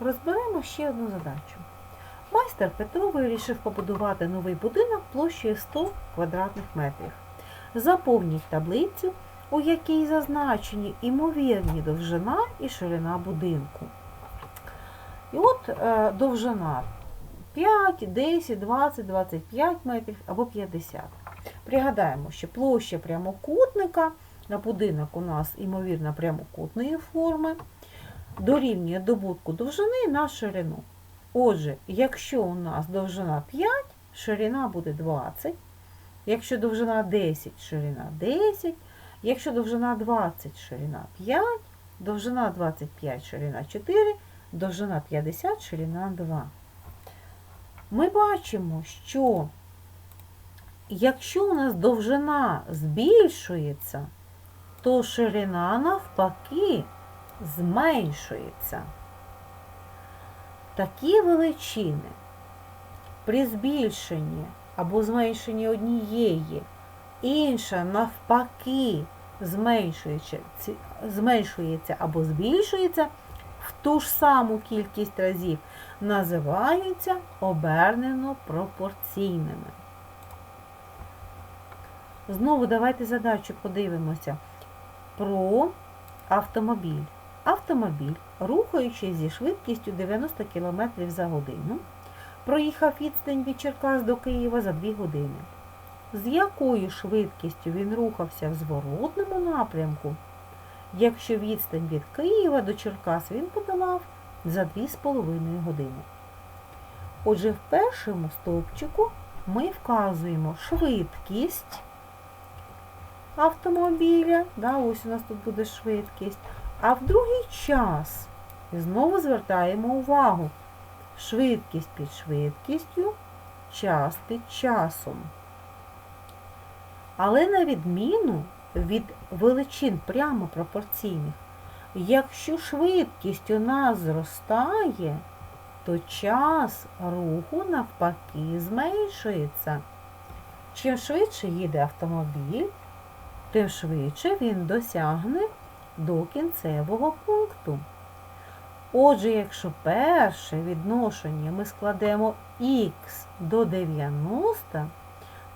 Розберемо ще одну задачу. Майстер Петро вирішив побудувати новий будинок площею 100 квадратних метрів. Заповніть таблицю, у якій зазначені імовірні довжина і ширина будинку. І от е, довжина 5, 10, 20, 25 метрів або 50. Пригадаємо, що площа прямокутника на будинок у нас імовірно прямокутної форми дорівнює добутку довжини на ширину. Отже, якщо у нас довжина 5, ширина буде 20. Якщо довжина 10, ширина 10. Якщо довжина 20, ширина 5, довжина 25, ширина 4, довжина 50, ширина 2. Ми бачимо, що якщо у нас довжина збільшується, то ширина навпаки зменшується. Такі величини при збільшенні або зменшенні однієї, інша навпаки зменшується, зменшується або збільшується в ту ж саму кількість разів, називаються обернено пропорційними. Знову давайте задачу подивимося про автомобіль. Автомобіль, рухаючись зі швидкістю 90 км за годину, проїхав відстань від Черкас до Києва за 2 години. З якою швидкістю він рухався в зворотному напрямку, якщо відстань від Києва до Черкас він подолав за 2,5 години. Отже, в першому стовпчику ми вказуємо швидкість автомобіля, да, ось у нас тут буде швидкість, а в другий час знову звертаємо увагу. Швидкість під швидкістю, час під часом. Але на відміну від величин прямо пропорційних, якщо швидкість у нас зростає, то час руху навпаки зменшується. Чим швидше їде автомобіль, тим швидше він досягне до кінцевого пункту. Отже, якщо перше відношення ми складемо х до 90,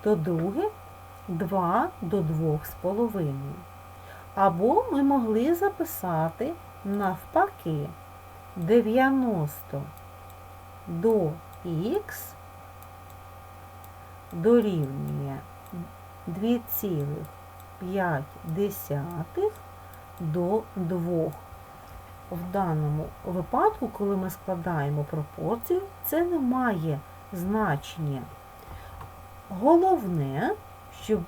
то друге 2 до 2,5. Або ми могли записати навпаки 90 до х дорівнює 2,5 до 2. В даному випадку, коли ми складаємо пропорцію, це не має значення. Головне, щоб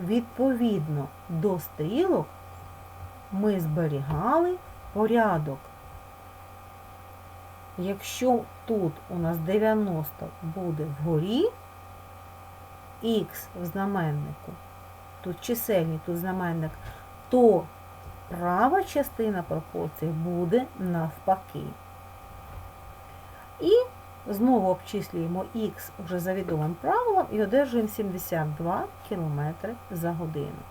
відповідно до стрілок ми зберігали порядок. Якщо тут у нас 90 буде вгорі, х в знаменнику, тут чисельник, тут знаменник, то права частина пропорції буде навпаки. І знову обчислюємо х вже за відомим правилом і одержуємо 72 км за годину.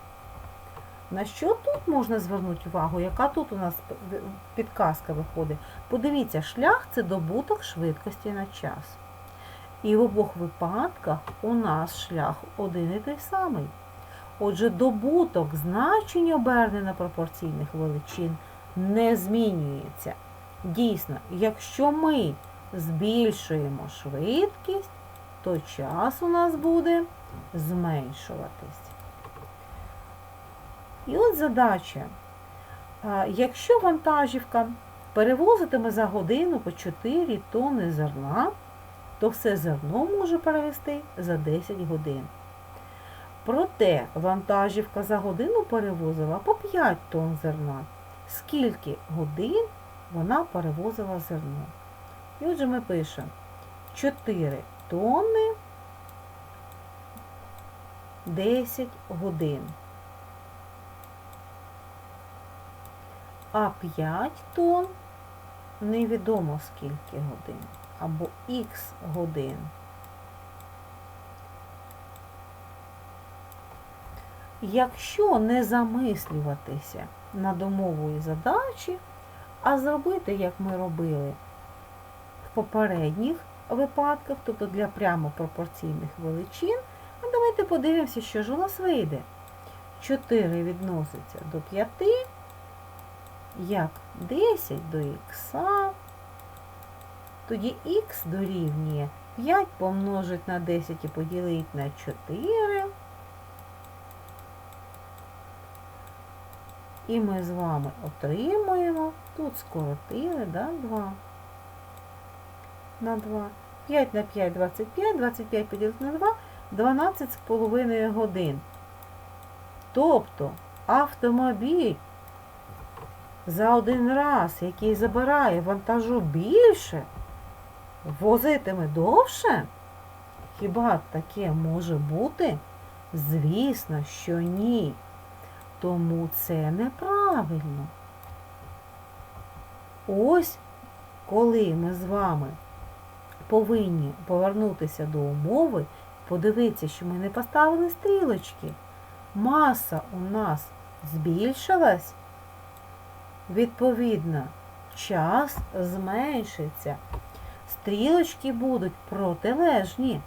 На що тут можна звернути увагу? Яка тут у нас підказка виходить? Подивіться, шлях це добуток швидкості на час. І в обох випадках у нас шлях один і той самий. Отже, добуток значень обернено пропорційних величин не змінюється. Дійсно, якщо ми збільшуємо швидкість, то час у нас буде зменшуватись. І от задача. Якщо вантажівка перевозитиме за годину по 4 тонни зерна, то все зерно може перевезти за 10 годин. Проте вантажівка за годину перевозила по 5 тонн зерна. Скільки годин вона перевозила зерно? І отже ми пишемо 4 тонни 10 годин. А 5 тонн невідомо скільки годин, або х годин. Якщо не замислюватися над умовою задачі, а зробити, як ми робили в попередніх випадках, тобто для прямо пропорційних величин. А давайте подивимося, що ж у нас вийде. 4 відноситься до 5, як 10 до х. Тоді х дорівнює 5 помножить на 10 і поділить на 4. І ми з вами отримуємо, тут скоротили, да, 2 на 2. 5 на 5 – 25, 25 поділити на 2 – 12 з половиною годин. Тобто автомобіль за один раз, який забирає вантажу більше, возитиме довше? Хіба таке може бути? Звісно, що ні. Тому це неправильно. Ось коли ми з вами повинні повернутися до умови, подивитися, що ми не поставили стрілочки. Маса у нас збільшилась, відповідно, час зменшиться. Стрілочки будуть протилежні.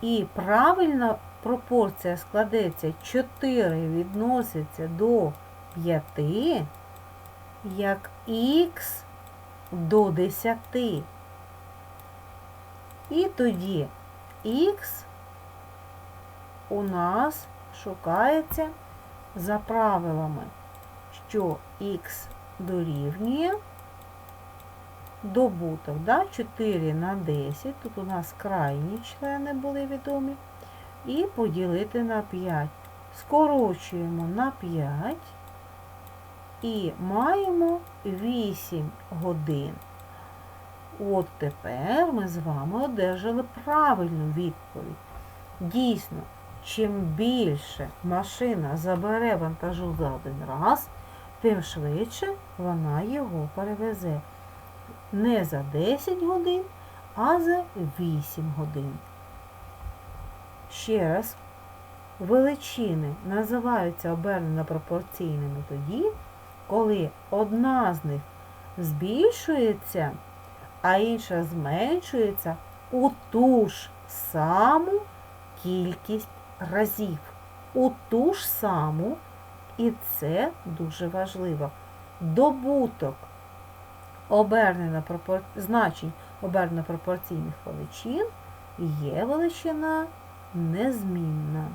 І правильна пропорція складеться 4 відноситься до 5, як х до 10. І тоді х у нас шукається за правилами, що х дорівнює добуток, да? 4 на 10, тут у нас крайні члени були відомі, і поділити на 5. Скорочуємо на 5 і маємо 8 годин. От тепер ми з вами одержали правильну відповідь. Дійсно, чим більше машина забере вантажу за один раз, тим швидше вона його перевезе. Не за 10 годин, а за 8 годин. Ще раз, величини називаються обернено пропорційними тоді, коли одна з них збільшується, а інша зменшується у ту ж саму кількість разів. У ту ж саму, і це дуже важливо. Добуток обернено пропор... значень обернено пропорційних величин є величина незмінна.